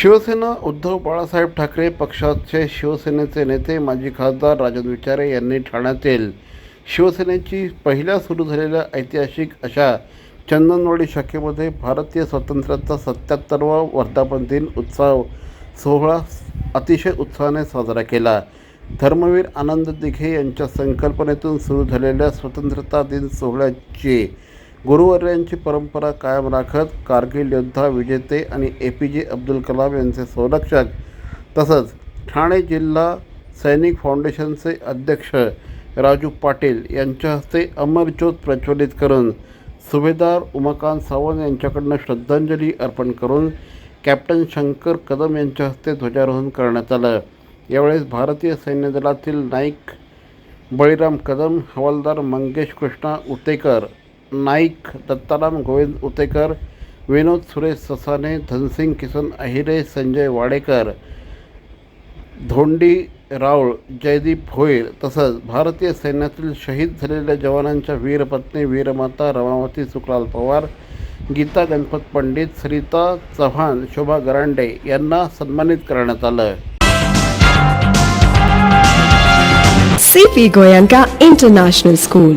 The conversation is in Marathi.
शिवसेना उद्धव बाळासाहेब ठाकरे पक्षाचे शिवसेनेचे नेते माजी खासदार राजन विचारे यांनी ठाण्यातील शिवसेनेची पहिल्या सुरू झालेल्या ऐतिहासिक अशा चंदनवाडी शाखेमध्ये भारतीय स्वातंत्र्याचा सत्याहत्तरवा वर्धापन दिन उत्सव सोहळा अतिशय उत्साहाने साजरा केला. धर्मवीर आनंद दिघे यांच्या संकल्पनेतून सुरू झालेल्या स्वतंत्रता दिन सोहळ्याची गुरुवर्यांची परंपरा कायम राखत कारगिल योद्धा विजेते आणि ए पी जे अब्दुल कलाम यांचे संरक्षक तसंच ठाणे जिल्हा सैनिक फाउंडेशनचे अध्यक्ष राजू पाटील यांच्या हस्ते अमरज्योत प्रज्वलित करून सुभेदार उमाकांत सावंत यांच्याकडनं श्रद्धांजली अर्पण करून कॅप्टन शंकर कदम यांच्या हस्ते ध्वजारोहण करण्यात आलं. यावेळेस भारतीय सैन्य दलातील नाईक बळीराम कदम हवालदार मंगेश कृष्णा उतेकर नाईक दत्ताराम गोविंद उतेकर विनोद सुरेश ससाने धनसिंग किसन अहिरे संजय वाडेकर धोंडी राऊळ जयदीप भोईर तसंच भारतीय सैन्यातील शहीद झालेल्या जवानांच्या वीरपत्नी वीरमाता रमावती सुकलाल पवार गीता गणपत पंडित सरिता चव्हाण शोभा गरांडे यांना सन्मानित करण्यात आलं. C P Goenka international school